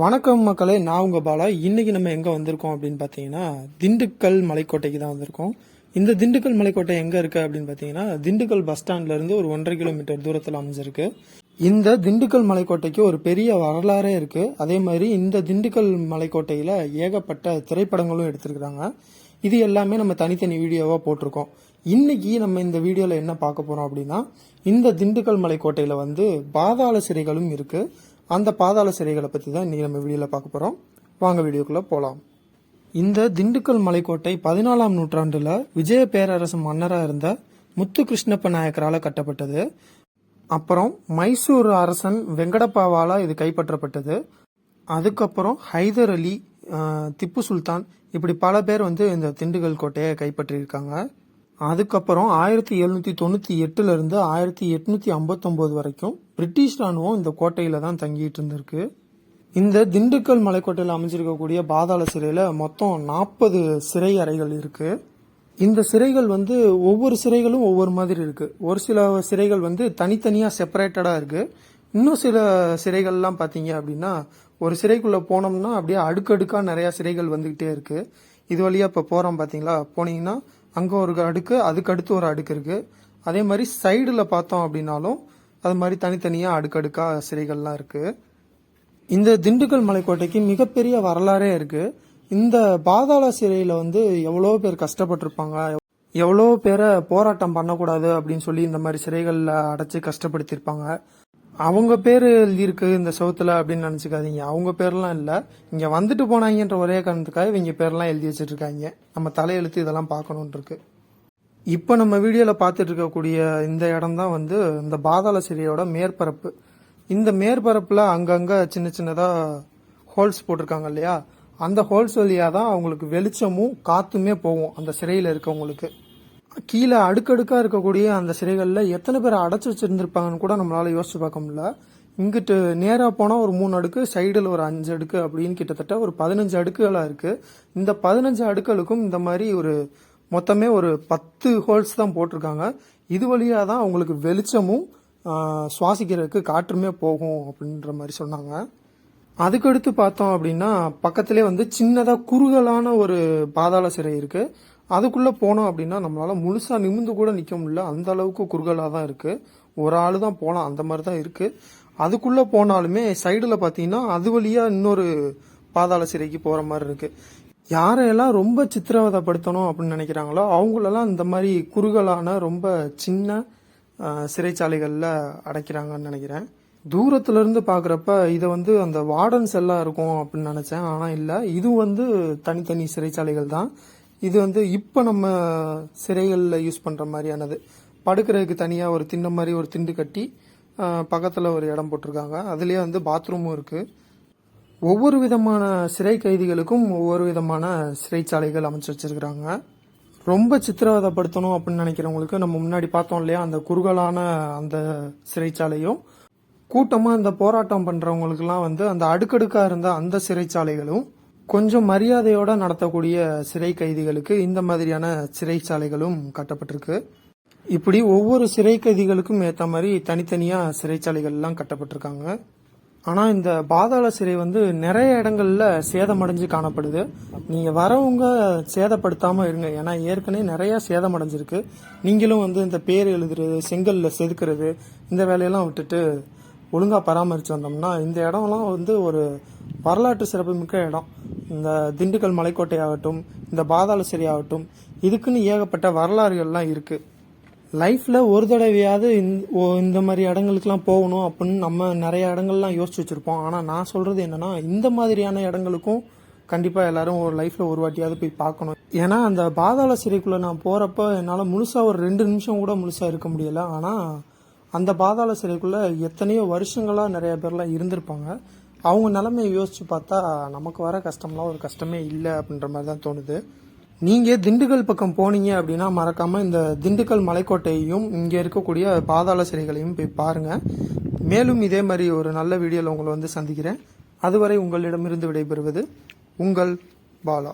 வணக்கம் மக்களே நான் உங்கள் பாலா. இன்னைக்கு நம்ம எங்கே வந்திருக்கோம் அப்படின்னு பார்த்தீங்கன்னா திண்டுக்கல் மலைக்கோட்டைக்கு தான் வந்திருக்கோம். இந்த திண்டுக்கல் மலைக்கோட்டை எங்கே இருக்குது அப்படின்னு பார்த்தீங்கன்னா திண்டுக்கல் பஸ் ஸ்டாண்ட்லேருந்து ஒரு ஒன்றரை கிலோமீட்டர் தூரத்தில் அமைஞ்சிருக்கு. இந்த திண்டுக்கல் மலைக்கோட்டைக்கு ஒரு பெரிய வரலாறே இருக்குது அதே மாதிரி இந்த திண்டுக்கல் மலைக்கோட்டையில் ஏகப்பட்ட திரைப்படங்களும் எடுத்திருக்கிறாங்க. இது எல்லாமே நம்ம தனித்தனி வீடியோவாக போட்டிருக்கோம். இன்னைக்கு நம்ம இந்த வீடியோவில் என்ன பார்க்க போகிறோம் அப்படின்னா இந்த திண்டுக்கல் மலைக்கோட்டையில் வந்து பாதாள சிறைகளும் இருக்குது அந்த பாதாள சிறைகளை பற்றி தான் இன்றைக்கி நம்ம வீடியோவில் பார்க்க போகிறோம் வாங்க வீடியோக்குள்ளே போகலாம் இந்த திண்டுக்கல் மலைக்கோட்டை பதினாலாம் நூற்றாண்டில் விஜய பேரரசு மன்னராக இருந்த முத்து கிருஷ்ணப்ப நாயக்கரால் கட்டப்பட்டது. அப்புறம் மைசூர் அரசன் வெங்கடப்பாவால் இது கைப்பற்றப்பட்டது. அதுக்கப்புறம் ஹைதர் அலி திப்பு சுல்தான் இப்படி பல பேர் வந்து இந்த திண்டுக்கல் கோட்டையை கைப்பற்றியிருக்காங்க. அதுக்கப்புறம் ஆயிரத்தி எழுநூற்றி தொண்ணூற்றி எட்டுலேருந்து ஆயிரத்தி எட்நூற்றி ஐம்பத்தொம்போது வரைக்கும் பிரிட்டிஷ் ராணுவம் இந்த கோட்டையில தான் தங்கிட்டு இருந்திருக்கு. இந்த திண்டுக்கல் மலைக்கோட்டையில் அமைஞ்சிருக்கக்கூடிய பாதாள சிறையில மொத்தம் நாற்பது சிறை அறைகள் இருக்கு. இந்த சிறைகள் வந்து ஒவ்வொரு சிறைகளும் ஒவ்வொரு மாதிரி இருக்கு. ஒரு சில சிறைகள் வந்து தனித்தனியா செப்பரேட்டடா இருக்கு. இன்னும் சில சிறைகள்லாம் பார்த்தீங்க அப்படின்னா ஒரு சிறைக்குள்ள போனோம்னா அப்படியே அடுக்கடுக்காக நிறைய சிறைகள் வந்துகிட்டே இருக்கு. இது வழியா இப்போ போறோம் பார்த்தீங்களா போனீங்கன்னா அங்கே ஒரு அடுக்கு அதுக்கு அடுத்து ஒரு அடுக்கு இருக்கு. அதே மாதிரி சைடுல பார்த்தோம் அப்படின்னாலும் அது மாதிரி தனித்தனியாக அடுக்கடுக்காக சிறைகள்லாம் இருக்குது இந்த திண்டுக்கல் மலைக்கோட்டைக்கு மிகப்பெரிய வரலாறே இருக்குது இந்த பாதாள சிறையில் வந்து எவ்வளோ பேர் கஷ்டப்பட்டிருப்பாங்க எவ்வளோ பேரை போராட்டம் பண்ணக்கூடாது அப்படின்னு சொல்லி இந்த மாதிரி சிறைகளில் அடைச்சி கஷ்டப்படுத்தியிருப்பாங்க. அவங்க பேர் எழுதியிருக்கு இந்த சவுத்துல அப்படின்னு நினச்சிக்காதீங்க. அவங்க பேர்லாம் இல்லை. இங்கே வந்துட்டு போனாங்கன்ற ஒரே காரணத்துக்காக இவங்க பேர்லாம் எழுதி வச்சுட்ருக்காங்க நம்ம தலையெழுத்து இதெல்லாம் பார்க்கணுன்ட்ருக்கு இப்போ நம்ம வீடியோவில் பார்த்துட்டு இருக்கக்கூடிய இந்த இடம் தான் வந்து இந்த பாதாள சிறையோட மேற்பரப்பு. இந்த மேற்பரப்பில் அங்கங்கே சின்ன சின்னதாக ஹோல்ஸ் போட்டிருக்காங்க இல்லையா? அந்த ஹோல்ஸ் வழியாக தான் அவங்களுக்கு வெளிச்சமும் காற்றுமே போகும் அந்த சிறையில் இருக்கவங்களுக்கு. கீழே அடுக்கடுக்காக இருக்கக்கூடிய அந்த சிறைகளில் எத்தனை பேர் அடைச்சி வச்சுருந்துருப்பாங்கன்னு கூட நம்மளால் யோசிச்சு பார்க்க முடியல. இங்கிட்டு நேராக போனால் ஒரு மூணு அடுக்கு சைடில் ஒரு அஞ்சு அடுக்கு அப்படின்னு கிட்டத்தட்ட ஒரு பதினஞ்சு அடுக்குகளாக இருக்குது இந்த பதினஞ்சு அடுக்களுக்கும் இந்த மாதிரி ஒரு மொத்தமே ஒரு பத்து ஹோல்ஸ் தான் போட்டிருக்காங்க. இது வழியாக தான் அவங்களுக்கு வெளிச்சமும் சுவாசிக்கிறதுக்கு காற்றுமே போகும் அப்படின்ற மாதிரி சொன்னாங்க. அதுக்கடுத்து பார்த்தோம் அப்படின்னா பக்கத்திலே வந்து சின்னதாக குறுகலான ஒரு பாதாள சிறை இருக்குது அதுக்குள்ளே போனோம் அப்படின்னா நம்மளால் முழுசாக நிமிந்து கூட நிற்க முடியல. அந்த அளவுக்கு குறுகலாக தான் இருக்குது ஒரு ஆளு தான் போகலாம் அந்த மாதிரி தான் இருக்குது அதுக்குள்ளே போனாலுமே சைடில் பார்த்தீங்கன்னா அது வழியாக இன்னொரு பாதாள சிறைக்கு போகிற மாதிரி இருக்குது யாரையெல்லாம் ரொம்ப சித்திரவதைப்படுத்தணும் அப்படின்னு நினைக்கிறாங்களோ அவங்களெல்லாம் இந்த மாதிரி குறுகலான ரொம்ப சின்ன சிறைச்சாலைகளில் அடைக்கிறாங்கன்னு நினைக்கிறேன். தூரத்துலேருந்து இருந்து இதை வந்து அந்த வார்டன்ஸ் எல்லாம் இருக்கும் அப்படின்னு நினச்சேன். ஆனால் இல்லை இது வந்து தனித்தனி சிறைச்சாலைகள் தான். இது வந்து இப்போ நம்ம சிறைகளில் யூஸ் பண்ணுற மாதிரியானது. படுக்கிறதுக்கு தனியாக ஒரு திண்ண மாதிரி ஒரு திண்டு கட்டி பக்கத்தில் ஒரு இடம் போட்டிருக்காங்க. அதுலேயே வந்து பாத்ரூமும் இருக்குது ஒவ்வொரு விதமான சிறை கைதிகளுக்கும் ஒவ்வொரு விதமான சிறைச்சாலைகள் அமைச்சு வச்சிருக்கிறாங்க. ரொம்ப சித்திரவதைப்படுத்தணும் அப்படின்னு நினைக்கிறவங்களுக்கு நம்ம முன்னாடி பார்த்தோம் இல்லையா அந்த குறுகலான அந்த சிறைச்சாலையும் கூட்டமாக இந்த போராட்டம் பண்ணுறவங்களுக்குலாம் வந்து அந்த அடுக்கடுக்காக இருந்த அந்த சிறைச்சாலைகளும் கொஞ்சம் மரியாதையோட நடத்தக்கூடிய சிறை கைதிகளுக்கு இந்த மாதிரியான சிறைச்சாலைகளும் கட்டப்பட்டிருக்கு. இப்படி ஒவ்வொரு சிறை கைதிகளுக்கும் ஏற்ற மாதிரி தனித்தனியாக சிறைச்சாலைகள்லாம் கட்டப்பட்டிருக்காங்க. ஆனால் இந்த பாதாள சிறை வந்து நிறைய இடங்கள்ல சேதமடைஞ்சு காணப்படுது. நீங்கள் வரவங்க சேதப்படுத்தாமல் இருங்க. ஏன்னா ஏற்கனவே நிறையா சேதமடைஞ்சிருக்கு. நீங்களும் வந்து இந்த பேர் எழுதுறது செங்கல்ல செதுக்கிறது இந்த வேலையெல்லாம் விட்டுட்டு ஒழுங்காக பராமரித்து வந்தோம்னா இந்த இடம்லாம் வந்து ஒரு வரலாற்று சிறப்புமிக்க இடம். இந்த திண்டுக்கல் மலைக்கோட்டை ஆகட்டும் இந்த பாதாள சிறை ஆகட்டும் இதுக்குன்னு ஏகப்பட்ட வரலாறுகள்லாம் இருக்குது லைஃப்பில் ஒரு தடவையாவது இந்த- ஓ- இந்த மாதிரி இடங்களுக்குலாம் போகணும் அப்படின்னு நம்ம நிறைய இடங்கள்லாம் யோசிச்சு வச்சுருப்போம். ஆனால் நான் சொல்கிறது என்னென்னா இந்த மாதிரியான இடங்களுக்கும் கண்டிப்பாக எல்லாரும் ஒரு லைஃப்பில் ஒரு வாட்டியாவது போய் பார்க்கணும். ஏன்னா அந்த பாதாள சிறைக்குள்ளே நான் போகிறப்ப என்னால் முழுசாக ஒரு ரெண்டு நிமிஷம் கூட முழுசாக இருக்க முடியல. ஆனால் அந்த பாதாள சிறைக்குள்ளே எத்தனையோ வருஷங்களாக நிறைய பேர்லாம் இருந்திருப்பாங்க. அவங்க நிலமையை யோசித்து பார்த்தா நமக்கு வர கஷ்டம்லாம் ஒரு கஷ்டமே இல்லை அப்படின்ற மாதிரி தான் தோணுது. நீங்கள் திண்டுக்கல் பக்கம் போனீங்க அப்படின்னா மறக்காமல் இந்த திண்டுக்கல் மலைக்கோட்டையையும் இங்கே இருக்கக்கூடிய பாதாள சிறைகளையும் போய் பாருங்கள் மேலும் இதே மாதிரி ஒரு நல்ல வீடியோவில் உங்களை வந்து சந்திக்கிறேன். அதுவரை உங்களிடமிருந்து விடைபெறுவது உங்கள் பாலா.